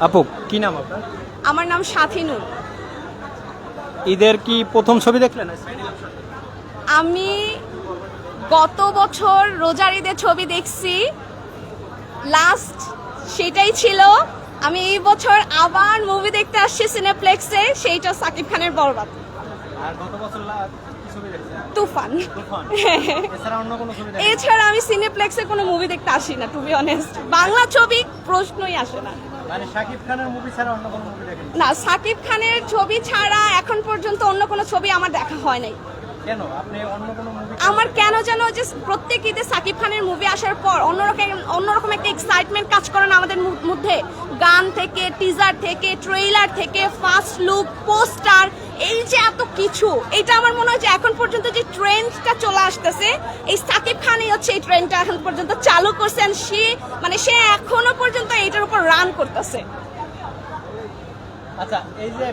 আপু কি নাম আপনার? আমার নাম সাথিনুর ঈদের কি প্রথম ছবি দেখলেন? আমি গত বছর রোজার ঈদের ছবি দেখছি। লাস্ট সেটাই ছিল। আমি এই বছর আবার মুভি দেখতে আসছি সিনেপ্লেক্সে সেইটা সাকিব খানের বরবাদ। আর গত বছর লা- কি ছবি দেখছেন? তুফান। এছাড়া আমি সিনেপ্লেক্সে কোনো মুভি দেখতে আসি না টু বি অনেস্ট বাংলা ছবি প্রশ্নই আসে না। মানে না সাকিব খানের ছবি ছাড়া এখন পর্যন্ত অন্য কোনো ছবি আমার দেখা হয় নাই। আমার কেন যেন যে প্রত্যেক ঈদে সাকিব খানের মুভি আসার পর অন্যরকম অন্যরকম একটা এক্সাইটমেন্ট কাজ করে না আমাদের মধ্যে। গান থেকে টিজার থেকে ট্রেইলার থেকে ফার্স্ট লুক পোস্টার এই যে এত কিছু এটা আমার মনে হয় যে এখন পর্যন্ত যে ট্রেন্ডটা চলে আসতেছে এই সাকিব খানই হচ্ছে এই ট্রেন্ডটা এখন পর্যন্ত চালু করছেন সে মানে সে এখনও পর্যন্ত এটার উপর রান করতেছে আচ্ছা এই যে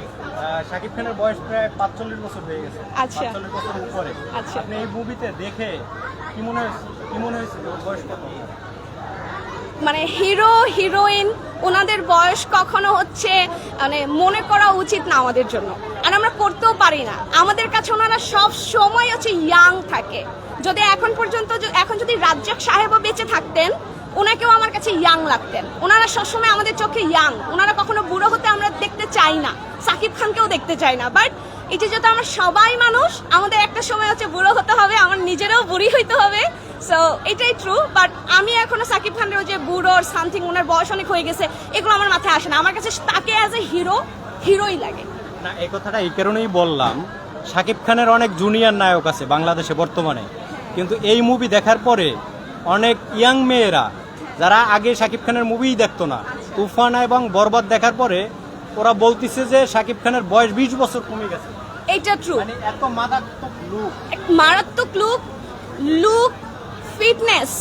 শাকিব খানের বয়স প্রায় পাঁচচল্লিশ বছর হয়ে গেছে আচ্ছা। পাঁচচল্লিশ বছর উপরে আচ্ছা। আপনি এই মুভিতে দেখে কি মনে হয়েছে কি মনে হয়েছিল ওর বয়স কত মানে হিরো, হিরোইন, ওনাদের বয়স কখনো হচ্ছে মানে মনে করা উচিত না আমাদের জন্য। আর আমরা করতেও পারি না। আমাদের কাছে ওনারা সব সময় হচ্ছে ইয়াং থাকে। যদি এখন পর্যন্ত এখন যদি রাজ্জাক সাহেবও বেঁচে থাকতেন, ওনাকেও আমার কাছে ইয়াং লাগতেন। ওনারা সবসময় আমাদের চোখে ইয়াং ওনারা কখনো বুড়ো হতে আমরা দেখতে চাই না। সাকিব খানকেও দেখতে চাই না। বাট এটা যেহেতু আমরা সবাই মানুষ, আমাদের একটা সময় হচ্ছে বুড়ো হতে হবে, আমার নিজেরও বুড়ি হইতে হবে। সো এটাই ট্রু বাট আমি এখনও সাকিব খানের ওই যে বুড়ো সামথিং ওনার বয়স অনেক হয়ে গেছে এগুলো আমার মাথায় আসে না। আমার কাছে তাকে অ্যাজ এ হিরো হিরোই লাগে। না এই কথাটা এই কারণেই বললাম শাকিব খানের অনেক জুনিয়র নায়ক আছে বাংলাদেশে বর্তমানে। কিন্তু এই মুভি দেখার পরে অনেক ইয়াং মেয়েরা যারা আগে শাকিব খানের মুভিই দেখতো না তুফান এবং বরবাদ দেখার পরে ওরা বলতিছে যে শাকিব খানের বয়স বিশ বছর কমে গেছে। এইটা ট্রু মানে এত মারাত্মক লুক মারাত্মক লুক লুক ফিটনেস,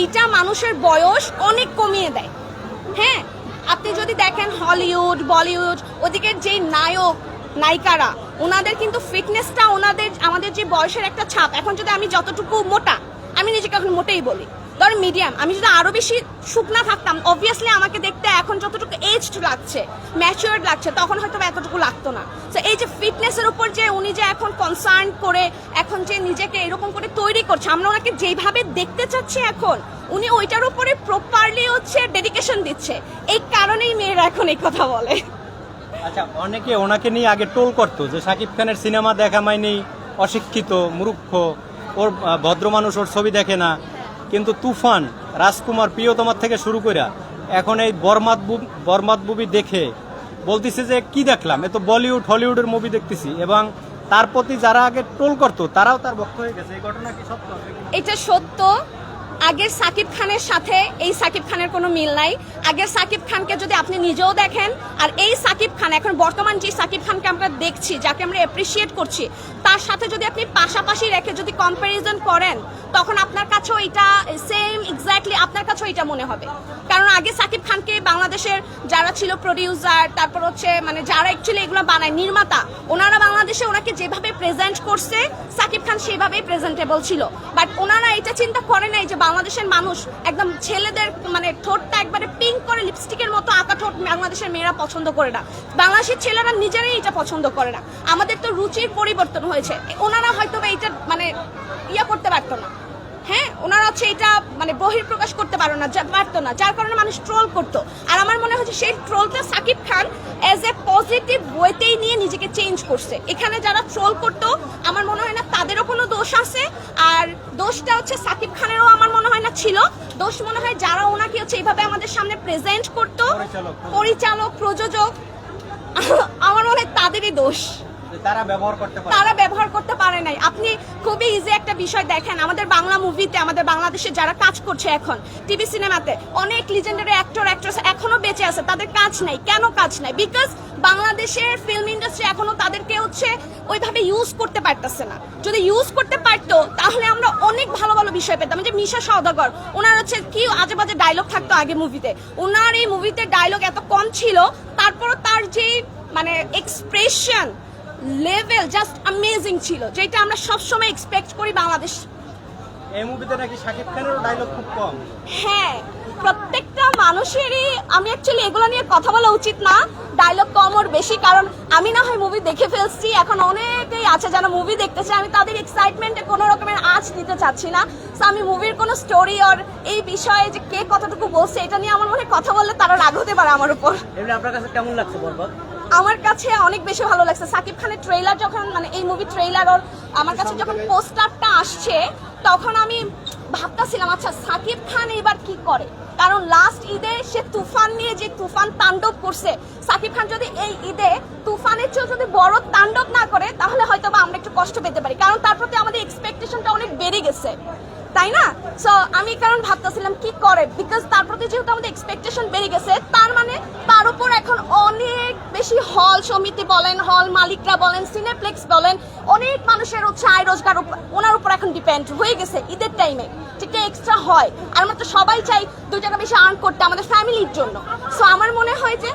এইটা মানুষের বয়স অনেক কমিয়ে দেয়। হ্যাঁ আপনি যদি দেখেন হলিউড, বলিউড, ওদিকের যে নায়ক, নায়িকারা, ওনাদের কিন্তু ফিটনেসটা ওনাদের, আমাদের যে বয়সের একটা ছাপ, এখন যদি আমি যতটুকু মোটা, আমি নিজেকে এখন মোটেই বলি। ধর মিডিয়াম আমি যদি আরও বেশি শুকনা থাকতাম অবভিয়াসলি আমাকে দেখতে এখন যতটুকু এজড লাগছে ম্যাচিওর্ড লাগছে, তখন হয়তো এতটুকু লাগতো না। তো এই যে ফিটনেসের উপর যে উনি যে এখন কনসার্ন করে, এখন যে নিজেকে এরকম করে তৈরি করছে, আমরা ওনাকে যেভাবে দেখতে চাচ্ছি এখন, উনি ওইটার উপরে প্রপারলি হচ্ছে ডেডিকেশন দিচ্ছে। এই কারণেই মেয়েরা এখন এই কথা বলে। আচ্ছা অনেকে ওনাকে নিয়ে আগে টোল করতো যে শাকিব খানের সিনেমা দেখা মাইনি, অশিক্ষিত, মূর্খ, ওর ভদ্র মানুষ ওর ছবি দেখে না। কিন্তু তুফান রাজকুমার প্রিয়তমার থেকে শুরু করে এখন এই বরমাত বু- বরমাত মুভি দেখে বলতেছে যে কি দেখলাম? এ তো বলিউড, হলিউডের মুভি দেখতেছি এবং তার প্রতি যারা আগে টোল করতো, তারাও তার ভক্ত হয়ে গেছে। এই ঘটনা কি সত্য? এটা সত্য। আগের সাকিব খানের সাথে এই সাকিব খানের কোনো মিল নাই। আগের সাকিব খানকে যদি আপনি নিজেও দেখেন, আর এই সাকিব খান, এখন বর্তমান যে সাকিব খানকে আমরা দেখছি, যাকে আমরা অ্যাপ্রিসিয়েট করছি তার সাথে যদি আপনি পাশাপাশি রেখে যদি কম্প্যারিজন করেন, তখন আপনার কাছেও এটা সেম এক্স্যাক্টলি আপনার কাছেও এটা মনে হবে। কারণ আগে সাকিব খানকে বাংলাদেশের যারা ছিল প্রডিউসার তারপর হচ্ছে মানে যারা অ্যাকচুয়ালি এগুলো বানায়, নির্মাতা, ওনারা বাংলাদেশে ওনাকে যেভাবে প্রেজেন্ট করছে, সাকিব খান সেভাবেই প্রেজেন্টেবল ছিল। বাট ওনারা এটা চিন্তা করে নাই যে বাংলাদেশের মানুষ একদম ছেলেদের মানে ঠোঁটটা একবারে পিঙ্ক করে লিপস্টিকের মতো আঁকা ঠোঁট বাংলাদেশের মেয়েরা পছন্দ করে না। বাংলাদেশের ছেলেরা নিজেরাই এটা পছন্দ করে না। আমাদের তো রুচির পরিবর্তন হয়েছে। ওনারা হয়তো এটা মানে ইয়া করতে পারতো না। হ্যাঁ? ওনারা হচ্ছে এটা মানে বহির্প্রকাশ করতে পারো না পারতো না। যার কারণে মানুষ ট্রোল করতো। আর আমার মনে হচ্ছে সেই ট্রোলটা Shakib Khan as a positive ওয়েতেই নিয়ে নিজেকে চেঞ্জ করছে। এখানে যারা ট্রোল করতো আমার মনে হয় না তাদেরও কোনো দোষ আছে। আর দোষটা হচ্ছে সাকিব খানেরও আমার মনে হয় না ছিল। দোষ মনে হয় যারা ওনাকে হচ্ছে এইভাবে আমাদের সামনে প্রেজেন্ট করতো পরিচালক। প্রযোজক আমার মনে হয় তাদেরই দোষ। তারা ব্যবহার করতে পারে তারা ব্যবহার করতে পারে নাই। আপনি খুবই ইজি একটা বিষয় দেখেন, আমাদের বাংলা মুভিতে আমাদের বাংলাদেশে যারা কাজ করছে এখন টিভি সিনেমাতে অনেক লিজেন্ডারি অ্যাক্টর অ্যাক্ট্রেস এখনও বেঁচে আছে, তাদের কাজ নাই। কেন কাজ নাই? বিকজ বাংলাদেশের ফিল্ম ইন্ডাস্ট্রি এখনও তাদেরকে হচ্ছে ওইভাবে ইউজ করতে পারতেছে না। যদি ইউজ করতে পারতো, তাহলে আমরা অনেক ভালো ভালো বিষয় পেতাম। যে মিশা সওদাগর, ওনার হচ্ছে কি আজে বাজে ডায়লগ থাকতো আগে মুভিতে ওনার এই মুভিতে ডায়লগ এত কম ছিল, তারপরও তার যে মানে এক্সপ্রেশন লেভেল জাস্ট অ্যামেজিং ছিল যেটা আমরা সবসময় এক্সপেক্ট করি বাংলাদেশ। এই মুভিতে নাকি শাকিব খানেরও ডায়লগ খুব কম। হ্যাঁ প্রত্যেকটা মানুষেরই আমি অ্যাকচুয়ালি এগুলো নিয়ে কথা বলা উচিত না ডায়লগ কম ওর বেশি কারণ আমি না হয় মুভি দেখে ফেলছি এখন অনেকেই আছে যারা মুভি দেখতেছে আমি তাদের এক্সাইটমেন্টে কোনো রকমের আঁচ দিতে চাচ্ছি না। সো আমি মুভির কোনো স্টোরি ওর এই বিষয়ে যে কে কতটুকু বলছে এটা নিয়ে আমার মনে কথা বললে তারা রাগ হতে পারে আমার উপর। এমনি আপনার কাছে কেমন লাগছে বরবাদ আমার কাছে অনেক বেশি ভালো লাগছে। সাকিব খানের ট্রেলার যখন মানে এই মুভি ট্রেলার ওর আমার কাছে যখন পোস্টারটা আসছে তখন আমি ভাবতেছিলাম আচ্ছা সাকিব খান এবার কি করে? কারণ লাস্ট ঈদে সে তুফান নিয়ে যে তুফান তাণ্ডব করছে সাকিব খান যদি এই ঈদে তুফানের চেয়েও যদি বড় তাণ্ডব না করে তাহলে হয়তো বা আমরা কষ্ট পেতে পারি। কারণ তার প্রতি আমাদের এক্সপেকটেশনটা অনেক বেড়ে গেছে। তাই না? সো আমি কারণ ভাবতেছিলাম কি করে? বিকজ তার প্রতি যেহেতু আমাদের এক্সপেকটেশন বেড়ে গেছে, তার মানে তার উপর এখন অনেক বেশি হল সমিতি বলেন হল মালিকরা বলেন সিনেপ্লেক্স বলেন, অনেক মানুষের হচ্ছে আয় রোজগার ওনার উপর এখন ডিপেন্ড হয়ে গেছে ঈদের টাইমে যেটা এক্সট্রা হয়। আর আমরা তো সবাই চাই দুই টাকা বেশি আর্ন করতে আমাদের ফ্যামিলির জন্য। সো আমার মনে হয় যে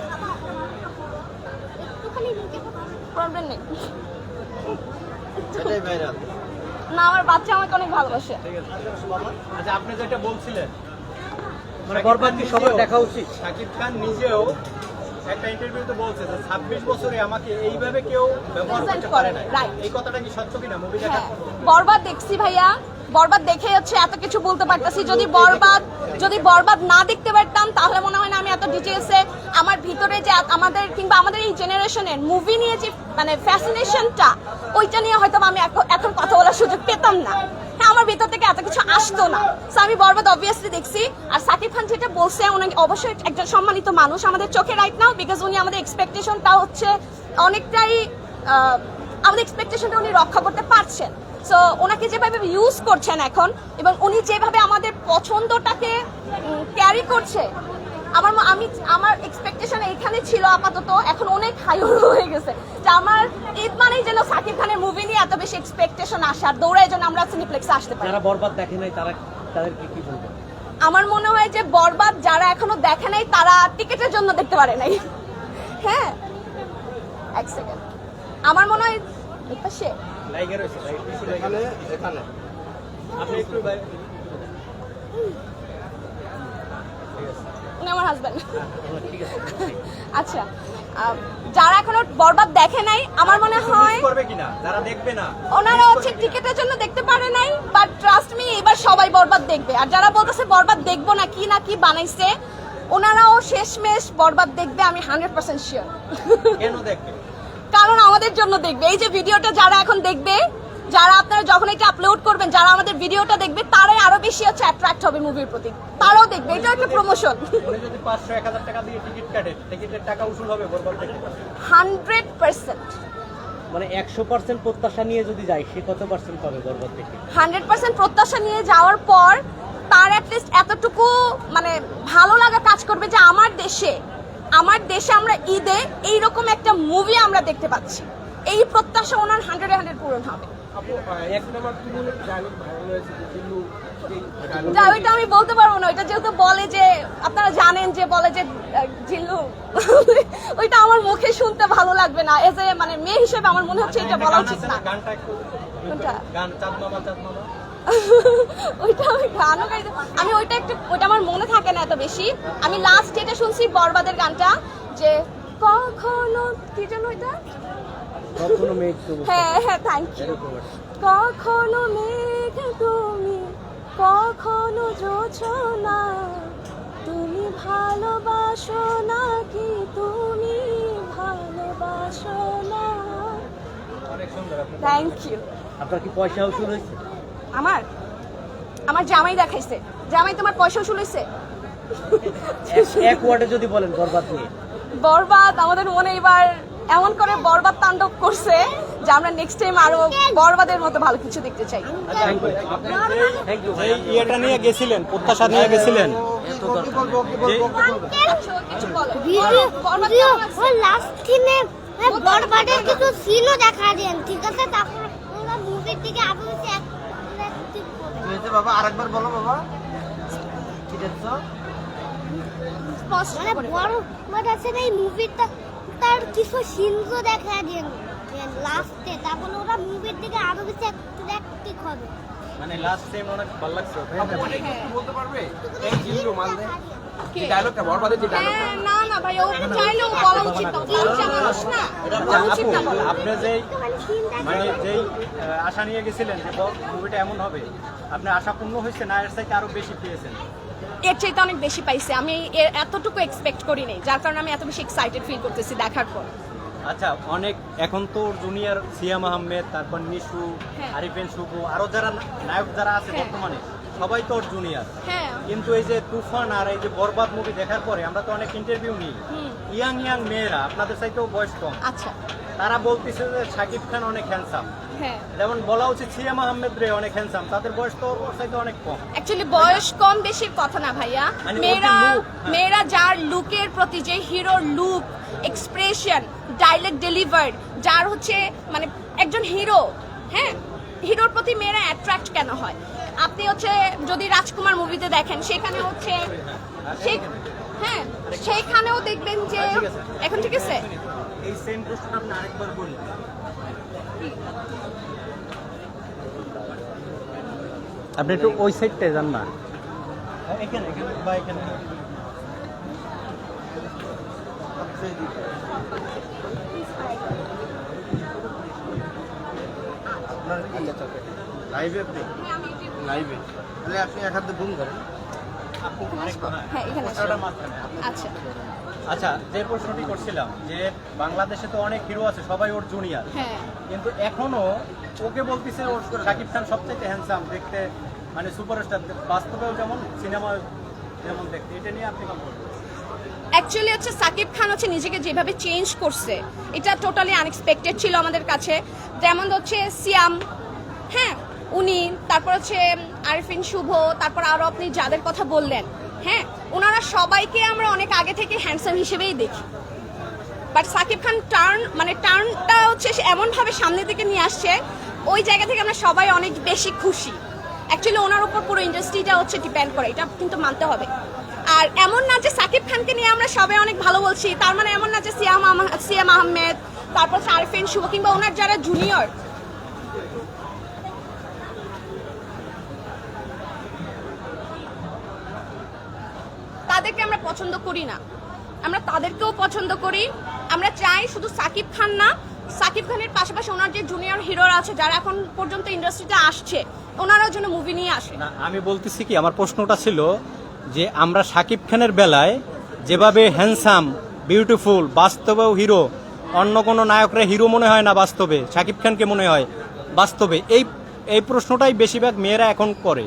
প্রবলেম নেই। এটাই ভাইরাল না আমার বাচ্চা আমাকে অনেক ভালোবাসে। ঠিক আছে আচ্ছা আপনি যেটা বলছিলেন মানে বরবাদ সবার দেখা উচিত? শাকিব খান নিজেও একটা ইন্টারভিউতে বলছে যে ছাব্বিশ বছরে আমাকে এইভাবে কেউ ব্যবহার করতে পারে না. এই কথাটা কি সত্য কিনা? মুভি দেখা? হ্যাঁ বরবাদ দেখছি ভাইয়া। বরবাদ দেখে হচ্ছে এত কিছু বলতে পারতাছি। যদি বরবাদ যদি বরবাদ না দেখতে পারতাম তাহলে মনে হয় না আমি এত ডিটেলসে আমার ভিতরে যে আমাদের কিংবা আমাদের এই জেনারেশনের মুভি নিয়ে যে মানে ফ্যাসিনেশনটা ওইটা নিয়ে হয়তো আমি এখন- কথা বলার সুযোগ পেতাম না। হ্যাঁ আমার ভিতর থেকে এত কিছু আসতো না। So, আমি বরবাদ অবভিয়াসলি দেখছি। আর সাকিব খান যেটা বলছে উনি অবশ্যই একজন সম্মানিত মানুষ আমাদের চোখে রাইট নাও বিকজ উনি আমাদের এক্সপেকটেশনটা হচ্ছে অনেকটাই আমাদের এক্সপেকটেশনটা উনি রক্ষা করতে পারছেন। সো ওনাকে যেভাবে ইউজ করছেন এখন এবং উনি যেভাবে আমাদের পছন্দটাকে ক্যারি করছে আমার আমি আমার এক্সপেকটেশন এখানে ছিল আপাতত এখন অনেক হাই হয়ে গেছে। যে আমার ঈদ মানেই যেন সাকিব খানের মুভি নিয়ে এত বেশি এক্সপেকটেশন আসার দৌড়ায় যেন আমরা সিনেপ্লেক্সে আসতে পারি। যারা বরবাদ দেখে নাই তারা তাদেরকে কি বলবেন? আমার মনে হয় যে বরবাদ যারা এখনও দেখে নাই তারা টিকিটের জন্য দেখতে পারে নাই। হ্যাঁ। এক সেকেন্ড আমার মনে হয় হয়েছে এখানে এখানে। আপনি একটু উনি আমার হাজব্যান্ড আচ্ছা যারা এখনও বরবাদ দেখে নাই আমার মনে হয় মিস করবে কিনা? যারা দেখবে না ওনারা হচ্ছে টিকেটের জন্য দেখতে পারে নাই বাট ট্রাস্ট মি এবার সবাই বরবাদ দেখবে। আর যারা বলতেছে বরবাদ দেখব না কি না কি বানাইছে ওনারাও শেষমেশ বরবাদ দেখবে আমি হান্ড্রেড পার্সেন্ট শিওর কেন দেখবে? আমাদের জন্য দেখবে। এই যে ভিডিওটা যারা এখন দেখবে যারা আপনারা যখন এটা আপলোড করবেন যারা আমাদের ভিডিওটা দেখবে তারাই আরও বেশি হচ্ছে অ্যাট্রাক্ট হবে মুভির প্রতি। তারাও দেখবে এটা একটা প্রমোশন যদি পাঁচশো এক হাজার টাকা দিয়ে টিকিট কাটে টিকিটের টাকা উসুল হবে বরবাদ থেকে। Hundred percent. মানে একশো পার্সেন্ট প্রত্যাশা নিয়ে যদি যাই সে কত পার্সেন্ট পাবে বরবাদ থেকে? হান্ড্রেড পার্সেন্ট প্রত্যাশা নিয়ে যাওয়ার পর তার অ্যাটলিস্ট এতটুকু মানে ভালো লাগা কাজ করবে যে আমার দেশে আমার দেশে আমরা ঈদে এইরকম একটা মুভি আমরা দেখতে পাচ্ছি। এই প্রত্যাশা ওনার হান্ড্রেড হান্ড্রেড পূরণ হবে। ওইটা আমি বলতে পারব না। ওইটা যেহেতু বলে যে আপনারা জানেন যে বলে যে জিল্লু ওইটা আমার মুখে শুনতে ভালো লাগবে না। এজ এ মানে মেয়ে হিসেবে আমার মনে হচ্ছে এটা বলা উচিত না। ওইটা আমি গানও গাইতে আমি ওইটা একটু ওইটা আমার মনে না বেশি আমি লাস্ট এটা শুনছি বরবাদের গানটা যে কখনো কি যেন ওইটা কখনো মেঘ হ্যাঁ হ্যাঁ থ্যাংক ইউ। কখনো মেঘ তুমি কখনো জোছনা তুমি ভালোবাসো না কি তুমি ভালোবাসো না? থ্যাংক ইউ আপনার কি পয়সা উসুল হয়েছে? আমার? আমার জামাই দেখাইছে। জামাই তোমার পয়সা শুনেছে এক- এক ওয়ার্ডে যদি বলেন বরবাদ নিয়ে বরবাদ আমাদের মনে এবার এমন করে বরবাদ তাণ্ডব করছে যে আমরা নেক্সট টাইম আরও বরবাদের মতো ভালো কিছু দেখতে চাই। আচ্ছা ইয়েটা নিয়ে গেছিলেন প্রত্যাশা নিয়ে গেছিলেন। বরবাদের কিছু সিনও দেখা দেন ঠিক আছে? তারপর মুভির দিকে করে বাবা আরেকবার বলো বাবা। কি দেখছ? স্পষ্ট মানে বড় মানে আছে এই মুভিটা তার কিছু সিনও দেখা দেন লাস্টে তারপর ওরা মুভির দিকে আরও বেশি অ্যাট্রাক্টিভ হবে। মানে লাস্ট টাইম অনেক ভালো লাগছে। বলতে পারবে? এই কে? ডায়লগটা বরবাদের যে ডায়লগটা হ্যাঁ, না না ভাই ও চাইলেও বলা উচিত না মানুষ না বলা উচিত না। বলা। আপনি যেই মানে যেই আশা নিয়ে গেছিলেন যে মুভিটা এমন হবে আপনার আশা পূর্ণ হয়েছে না এর চাইতে আরও বেশি পেয়েছেন? এর চাইতে অনেক বেশি পাইছে। আমি এর এতটুকু এক্সপেক্ট করি নাই যার কারণে আমি এত বেশি এক্সাইটেড ফিল করতেছি দেখার পর। আচ্ছা অনেক এখন তো জুনিয়র সিয়াম আহমেদ তারপর নিশু হ্যাঁ। আরিফেন শুভ আরও যারা নায়ক যারা আছে হ্যাঁ। বর্তমানে সবাই তো জুনিয়র হ্যাঁ। কিন্তু এই যে তুফান আর এই যে বরবাদ মুভি দেখার পরে আমরা তো অনেক ইন্টারভিউ নিই। ইয়াং ইয়াং মেয়েরা আপনাদের চাইতেও বয়স কম। আচ্ছা। তারা বলতেছে যে শাকিব খান অনেক হ্যান্ডসাম হ্যাঁ। যেমন বলা উচিত সিয়াম আহমেদ রে অনেক হ্যান্ডসাম তাদের বয়স তো ওর অনেক কম। অ্যাকচুয়ালি বয়স কম বেশির কথা না ভাইয়া। মানে মেয়েরা হ্যাঁ। মেয়েরা যার লুকের প্রতি যে হিরোর লুক এক্সপ্রেশন ডাইলেক্ট ডেলিভার্ড যার হচ্ছে মানে একজন হিরো হ্যাঁ? হিরোর প্রতি মেয়েরা অ্যাট্রাক্ট কেন হয়? আপনি হচ্ছে যদি রাজকুমার মুভিতে দেখেন সেখানে হচ্ছে সে হ্যাঁ সেইখানেও দেখবেন যে এখন ঠিক আছে? এই সেম প্রশ্নটা আপনি আরেকবার বলুন। আপনি একটু ওই সাইডটায় যান না। এখানে এখানে বা এখানে। আপনার লাইভে আপনি? লাইভে তাহলে আপনি এক হাতে ঘুম করেন। হ্যাঁ। হ্যাঁ, এখানে। আচ্ছা। আচ্ছা যে প্রশ্নটি করছিলাম যে বাংলাদেশে তো অনেক হিরো আছে সবাই ওর জুনিয়র হ্যাঁ। কিন্তু এখনও ওকে বলতেছে ওর শাকিব খান সবচেয়ে হ্যান্ডসাম দেখতে মানে সুপারস্টার বাস্তবেও যেমন সিনেমা যেমন দেখতে। এটা নিয়ে আপনি অ্যাকচুয়ালি হচ্ছে সাকিব খান হচ্ছে নিজেকে যেভাবে চেঞ্জ করছে এটা টোটালি আনএক্সপেক্টেড ছিল আমাদের কাছে। যেমন হচ্ছে সিয়াম হ্যাঁ উনি তারপর হচ্ছে আরিফিন শুভ তারপর আরও আপনি যাদের কথা বললেন হ্যাঁ ওনারা সবাইকে আমরা অনেক আগে থেকে হ্যান্ডসাম হিসেবেই দেখি। বাট সাকিব খান টার্ন মানে টার্নটা হচ্ছে এমনভাবে সামনের দিকে নিয়ে আসছে, ওই জায়গা থেকে আমরা সবাই অনেক বেশি খুশি। অ্যাকচুয়ালি ওনার উপর পুরো ইন্ডাস্ট্রিটা হচ্ছে ডিপেন্ড করে, এটা কিন্তু মানতে হবে। আর এমন না যে সাকিব খানকে নিয়ে আমরা সবাই অনেক ভালো বলছি, তার মানে এমন না যে সিয়াম সিয়াম আহমেদ, তারপর আরিফিন শুভ, কিংবা ওনার যারা জুনিয়র তাদেরকে আমরা পছন্দ করি না। আমরা তাদেরকেও পছন্দ করি। আমরা চাই শুধু সাকিব খান না। সাকিব খানের পাশাপাশি ওনার যে জুনিয়র হিরোরা আছে, যারা এখন পর্যন্ত ইন্ডাস্ট্রিতে আসছে, ওনারাও যেন মুভি নিয়ে আসে। আমি বলতেছি কি, আমার প্রশ্নটা ছিল যে আমরা শাকিব খানের বেলায় যেভাবে হ্যান্ডসাম বিউটিফুল বাস্তবেও হিরো অন্য কোনো নায়করা হিরো মনে হয় না বাস্তবে? শাকিব খানকে মনে হয় বাস্তবে। এই এই প্রশ্নটাই বেশিরভাগ মেয়েরা এখন করে।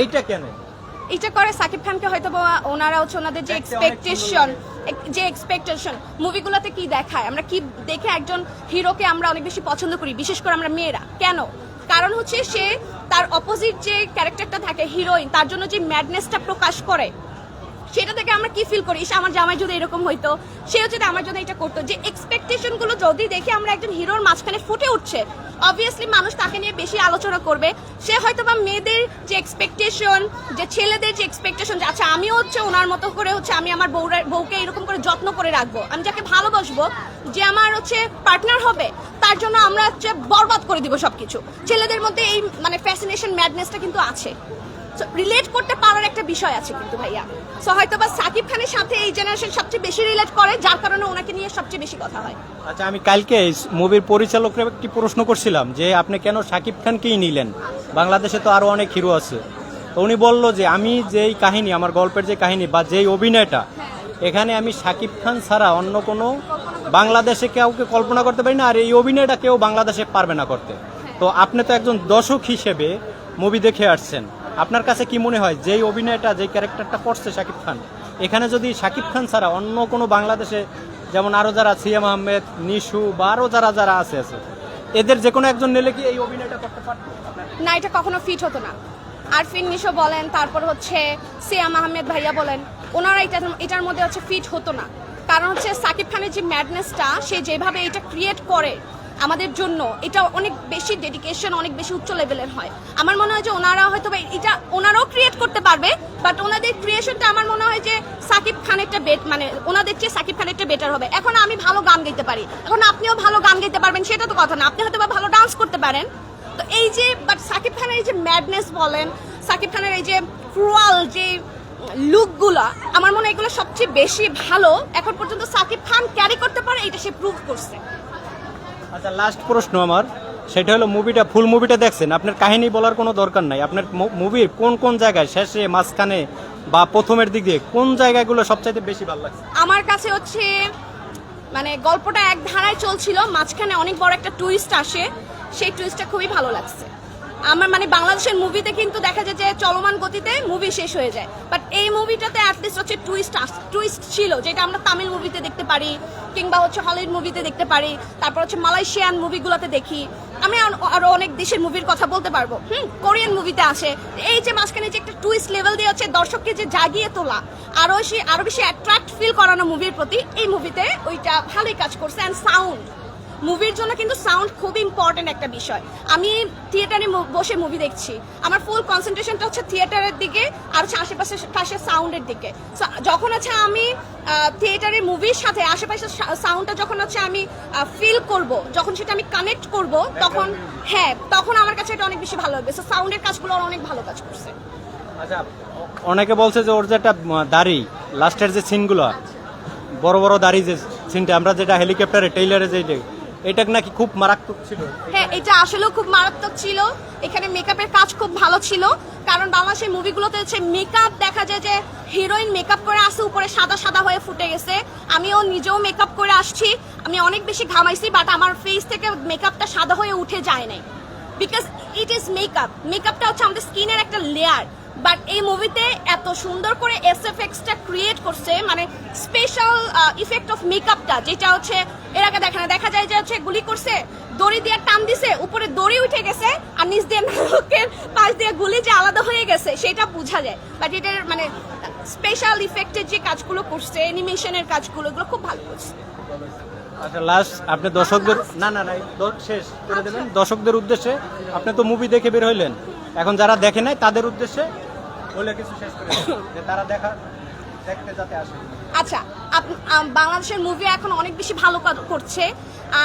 এইটা কেন? এটা করে সাকিব খানকে হয়তো বা ওনারা হচ্ছে ওনাদের যে এক্সপেকটেশন যে এক্সপেকটেশন মুভিগুলোতে কি দেখায়? আমরা কি দেখে একজন হিরোকে আমরা অনেক বেশি পছন্দ করি বিশেষ করে আমরা মেয়েরা? কেন? কারণ হচ্ছে সে তার অপোজিট যে ক্যারেক্টারটা থাকে হিরোইন তার জন্য যে ম্যাডনেসটা প্রকাশ করে সেটা থেকে আমরা কি ফিল করি? ইস, আমার জামাই যদি এরকম হইতো সেও যদি আমার জন্য এটা করতো। যে এক্সপেকটেশনগুলো যদি দেখে আমরা একজন হিরোর মাঝখানে ফুটে উঠছে অবভিয়াসলি মানুষ তাকে নিয়ে বেশি আলোচনা করবে। সে হয়তো বা মেয়েদের যে এক্সপেকটেশন যে ছেলেদের যে এক্সপেকটেশন যে আচ্ছা আমিও হচ্ছে ওনার মতো করে হচ্ছে আমি আমার বউরা, বউকে এরকম করে যত্ন করে রাখব। আমি যাকে ভালোবাসবো যে আমার হচ্ছে পার্টনার হবে, তার জন্য আমরা হচ্ছে বরবাদ করে দিব সব কিছু ছেলেদের মধ্যে এই মানে ফ্যাসিনেশন ম্যাডনেসটা কিন্তু আছে। রিলেট করতে পারার একটা বিষয় আছে কিন্তু ভাইয়া। সো হয়তো বা সাকিব খানের সাথে এই জেনারেশন সবচেয়ে বেশি রিলেট করে, যার কারণে ওনাকে নিয়ে সবচেয়ে বেশি কথা হয়। আচ্ছা আমি কালকে মুভির পরিচালকরা একটি প্রশ্ন করছিলাম যে, আপনি কেন শাকিব খানকেই নিলেন? বাংলাদেশে তো আরও অনেক হিরো আছে। তো উনি বলল যে, আমি যেই কাহিনী, আমার গল্পের যে কাহিনী বা যেই অভিনয়টা, এখানে আমি শাকিব খান ছাড়া অন্য কোনো বাংলাদেশে কাউকে কল্পনা করতে পারি না, আর এই অভিনয়টা কেউ বাংলাদেশে পারবে না করতে। তো আপনি তো একজন দর্শক হিসেবে মুভি দেখে আসছেন। আপনার কাছে কি মনে হয়, যেই অভিনয়টা যেই ক্যারেক্টারটা করছে শাকিব খান, এখানে যদি শাকিব খান ছাড়া অন্য কোনো বাংলাদেশে, যেমন আরও যারা সিয়াম আহমেদ, নিশু বা আরও যারা যারা আছে আছে, এদের যে কোনো একজন নিলে কি এই অভিনয়টা করতে পারতো? না, এটা কখনো ফিট হতো না। আরফিন, নিশো বলেন, তারপর হচ্ছে সিয়াম আহমেদ ভাইয়া বলেন, ওনারা এটা, এটার মধ্যে হচ্ছে ফিট হতো না। কারণ হচ্ছে সাকিব খানের যে ম্যাডনেসটা সে যেভাবে এটা ক্রিয়েট করে আমাদের জন্য এটা অনেক বেশি ডেডিকেশন অনেক বেশি উচ্চ লেভেলের হয়। আমার মনে হয় যে ওনারা হয়তো এটা ওনারাও ক্রিয়েট করতে পারবে বাট ওনাদের ক্রিয়েশনটা আমার মনে হয় যে সাকিব খানেরটা বেট মানে ওনাদের চেয়ে সাকিব খানেরটা বেটার হবে। এখন আমি ভালো গান গাইতে পারি। এখন আপনিও ভালো গান গাইতে পারবেন, সেটা তো কথা না। আপনি হয়তো ভালো ডান্স করতে পারেন। তো এই যে বাট সাকিব খানের এই যে ম্যাডনেস বলেন, সাকিব খানের এই যে ক্রুয়াল যে লুকগুলা আমার মনে হয় এগুলো সবচেয়ে বেশি ভালো। এখন পর্যন্ত সাকিব খান ক্যারি করতে পারে এটা সে প্রুভ করছে। আচ্ছা লাস্ট প্রশ্ন আমার। সেটা হলো মুভিটা ফুল মুভিটা দেখছেন? আপনার কাহিনী বলার কোনো দরকার নাই। আপনার মুভির কোন কোন জায়গায়, শেষে, মাঝখানে বা প্রথমের দিক দিয়ে, কোন জায়গাগুলো সবচাইতে বেশি ভালো লাগছে? আমার কাছে হচ্ছে মানে গল্পটা এক ধারায় চলছিল, মাঝখানে অনেক বড় একটা টুইস্ট আসে। সেই টুইস্টটা খুবই ভালো লাগছে। আমার মানে বাংলাদেশের মুভিতে কিন্তু দেখা যায় যে চলমান গতিতে মুভি শেষ হয়ে যায়। বাট এই মুভিটাতে অ্যাটলিস্ট হচ্ছে টুইস্ট টুইস্ট ছিল, যেটা আমরা তামিল মুভিতে দেখতে পারি, কিংবা হচ্ছে হলিউড মুভিতে দেখতে পারি, তারপর হচ্ছে মালয়েশিয়ান মুভিগুলোতে দেখি। আমি আরও অনেক দেশের মুভির কথা বলতে পারব। হুম কোরিয়ান মুভিতে আসে। এই যে মাঝখানে যে একটা টুইস্ট লেভেল দিয়ে হচ্ছে দর্শককে যে জাগিয়ে তোলা আরও বেশি আরও বেশি অ্যাট্রাক্ট ফিল করানো মুভির প্রতি, এই মুভিতে ওইটা ভালোই কাজ করছে অ্যান্ড সাউন্ড মুভির জন্য কিন্তু সাউন্ড খুব ইম্পর্টেন্ট একটা বিষয়। আমি থিয়েটারে বসে মুভি দেখছি। আমার ফুল কনসেন্ট্রেশনটা হচ্ছে থিয়েটারের দিকে আর হচ্ছে আশেপাশে পাশে সাউন্ডের দিকে। যখন হচ্ছে আমি থিয়েটারের মুভির সাথে আশেপাশে সাউন্ডটা যখন হচ্ছে আমি ফিল করব, যখন সেটা আমি কানেক্ট করব, তখন হ্যাঁ তখন আমার কাছে এটা অনেক বেশি ভালো লাগবে। সো সাউন্ডের কাজগুলো অনেক ভালো কাজ করছে। আচ্ছা অনেকে বলছে যে ওর যে একটা দাড়ি লাস্টের যে সিনগুলো বড় বড় দাড়ি যে সিনটা আমরা যেটা হেলিকপ্টারে টেইলারে যেটা এটা নাকি খুব মারাত্মক ছিল? হ্যাঁ এটা আসলেও খুব মারাত্মক ছিল। এখানে মেকআপের কাজ খুব ভালো ছিল। কারণ বাংলাদেশের মুভিগুলোতে হচ্ছে মেকআপ দেখা যায় যে হিরোইন মেকআপ করে আসে উপরে সাদা সাদা হয়ে ফুটে গেছে। আমিও নিজেও মেকআপ করে আসছি। আমি অনেক বেশি ঘামাইছি বাট আমার ফেস থেকে মেকআপটা সাদা হয়ে উঠে যায় নাই। বিকজ ইট ইজ মেকআপ মেকআপটা হচ্ছে আমাদের স্কিনের একটা লেয়ার বাট এই মুভিতে এত সুন্দর করে এস এফ এক্সটা ক্রিয়েট করছে মানে স্পেশাল ইফেক্ট অফ মেকআপটা যেটা হচ্ছে এর আগে দেখে না দেখা যায় যে হচ্ছে গুলি করছে দড়ি দিয়ে টান দিছে উপরে দড়ি উঠে গেছে আর নিচ দিয়ে নাকের পাশ দিয়ে গুলি যে আলাদা হয়ে গেছে সেটা বোঝা যায়। বাট এটার মানে স্পেশাল ইফেক্টের যে কাজগুলো করছে অ্যানিমেশনের কাজগুলো এগুলো খুব ভালো করছে। আচ্ছা লাস্ট আপনি দর্শকদের না না না শেষ করে দেবেন দর্শকদের উদ্দেশ্যে আপনি তো মুভি দেখে বের হইলেন। এখন যারা দেখে নাই তাদের উদ্দেশ্যে বলে কিছু শেষ করে যে তারা দেখা আচ্ছা বাংলাদেশের মুভি এখন অনেক বেশি ভালো করছে।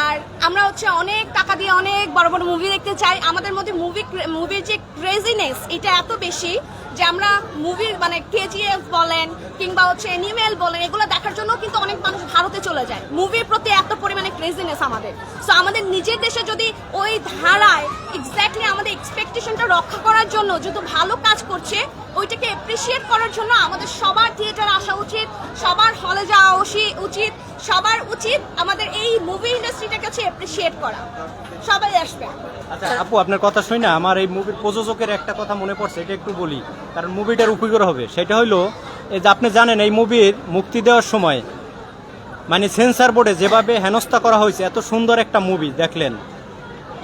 আর আমরা হচ্ছে অনেক টাকা দিয়ে অনেক বড় বড় মুভি দেখতে চাই। আমাদের মধ্যে মুভি মুভির যে ক্রেজিনেস এটা এত বেশি যে আমরা মুভির মানে কেজিএফ বলেন কিংবা হচ্ছে অ্যানিমেল বলেন, এগুলো দেখার জন্য কিন্তু অনেক মানুষ ভারতে চলে যায়। মুভির প্রতি এত পরিমাণে ক্রেজিনেস আমাদের। সো আমাদের নিজের দেশে যদি ওই ধারায় এক্স্যাক্টলি আমাদের এক্সপেকটেশনটা রক্ষা করার জন্য যত ভালো কাজ করছে, ওইটাকে এপ্রিসিয়েট করার জন্য আমাদের সবার থিয়েটার আসা উচিত, সবার হলে যাওয়া উচি- উচিত। সবার উচিত আমাদের এই মুভি ইন্ডাস্ট্রিটাকে হচ্ছে এপ্রিসিয়েট করা। সবাই আসবে। আচ্ছা আপু, আপনার কথা শুই না, আমার এই মুভির প্রযোজকের একটা কথা মনে পড়ছে, এটা একটু বলি। কারণ মুভিটার উপকার হবে। সেটা হলো, এই যে আপনি জানেন, এই মুভির মুক্তি দেওয়ার সময় মানে সেন্সার বোর্ডে যেভাবে হেনস্থা করা হয়েছে, এত সুন্দর একটা মুভি দেখলেন?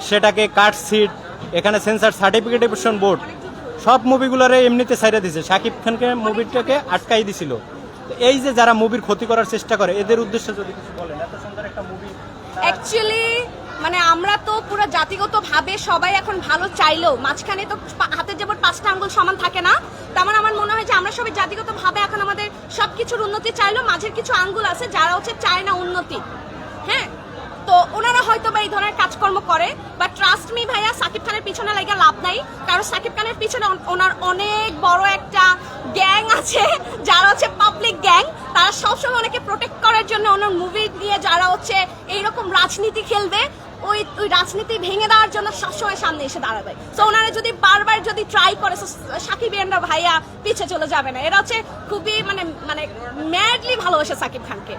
সেটাকে কাট সিট এখানে সেন্সার সার্টিফিকেটেশন বোর্ড সব মুভিগুলোরে এমনিতে সাইডে দিছে। শাকিব খানকে মুভিটাকে আটকাই দিছিল। এই যে যারা মুভির ক্ষতি করার চেষ্টা করে, এদের উদ্দেশ্যে যদি কিছু বলেন, এত সুন্দর একটা মুভি অ্যাকচুয়ালি মানে আমরা তো পুরো জাতিগত ভাবে সবাই এখন ভালো চাইলেও মাঝখানে তো হাতের যেমন পাঁচটা আঙ্গুল সমান থাকে না, তেমন আমার মনে হয় যে আমরা সবাই জাতিগত ভাবে এখন আমাদের সব কিছুর উন্নতি চাইলেও মাঝের কিছু আঙ্গুল আছে যারা হচ্ছে চায় না উন্নতি। হ্যাঁ? তো ওনারা হয়তো বা এই ধরনের কাজকর্ম করে। বাট ট্রাস্ট মি ভাইয়া, সাকিব খানের পিছনে লাগে লাভ নাই। কারণ সাকিব খানের পিছনে ওনার অনেক বড় একটা গ্যাং আছে, যারা হচ্ছে পাবলিক গ্যাং। তারা সবসময় ওনাকে প্রোটেক্ট করার জন্য ওনার মুভি নিয়ে যারা হচ্ছে এইরকম রাজনীতি খেলবে, ওই ওই রাজনীতি ভেঙে দেওয়ার জন্য সবসময় সামনে এসে দাঁড়াবে। তো ওনারা যদি বারবার যদি ট্রাই করে সাকিব ইয়ানরা ভাইয়া পিছে চলে যাবে না। এরা হচ্ছে খুবই মানে মানে ম্যাডলি ভালোবাসে সাকিব খানকে।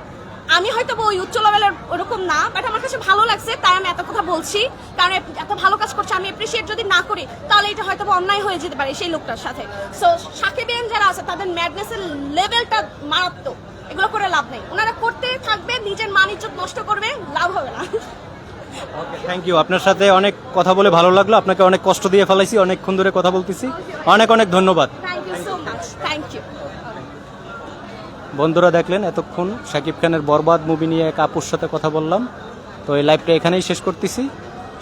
আমি হয়তো ওই উচ্চ লেভেলের ওরকম না বাট আমার কাছে ভালো লাগছে তাই আমি এত কথা বলছি। কারণ এত ভালো কাজ করছে আমি অ্যাপ্রিসিয়েট যদি না করি তাহলে এটা হয়তো অন্যায় হয়ে যেতে পারে সেই লোকটার সাথে। সো সাকিবিয়ান যারা আছে তাদের ম্যাডনেসের লেভেলটা মারাত্মক। এগুলো করে লাভ নেই। ওনারা করতে থাকবে নিজের মান ইজ্জত নষ্ট করবে লাভ হবে না। থ্যাংক ইউ আপনার সাথে অনেক কথা বলে ভালো লাগল। আপনাকে অনেক কষ্ট দিয়ে ফেলাইছি অনেকক্ষণ ধরে কথা বলতেছি। অনেক অনেক ধন্যবাদ। Thank you so much thank you বন্ধুরা দেখলেন, এতক্ষণ শাকিব খানের বরবাদ মুভি নিয়ে এক আপুর সাথে কথা বললাম। তো এই লাইভটা এখানেই শেষ করতেছি।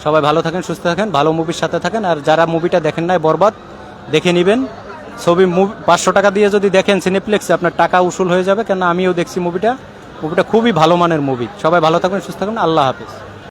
সবাই ভালো থাকেন, সুস্থ থাকেন, ভালো মুভির সাথে থাকেন, আর যারা মুভিটা দেখেন নাই, বরবাদ, দেখে নেবেন। ছবি মুভি পাঁচশো টাকা দিয়ে যদি দেখেন সিনেপ্লেক্সে আপনার টাকা উসুল হয়ে যাবে কেন আমিও দেখছি মুভিটা মুভিটা খুবই ভালো মানের মুভি সবাই ভালো থাকবেন সুস্থ থাকবেন আল্লাহ হাফিজ।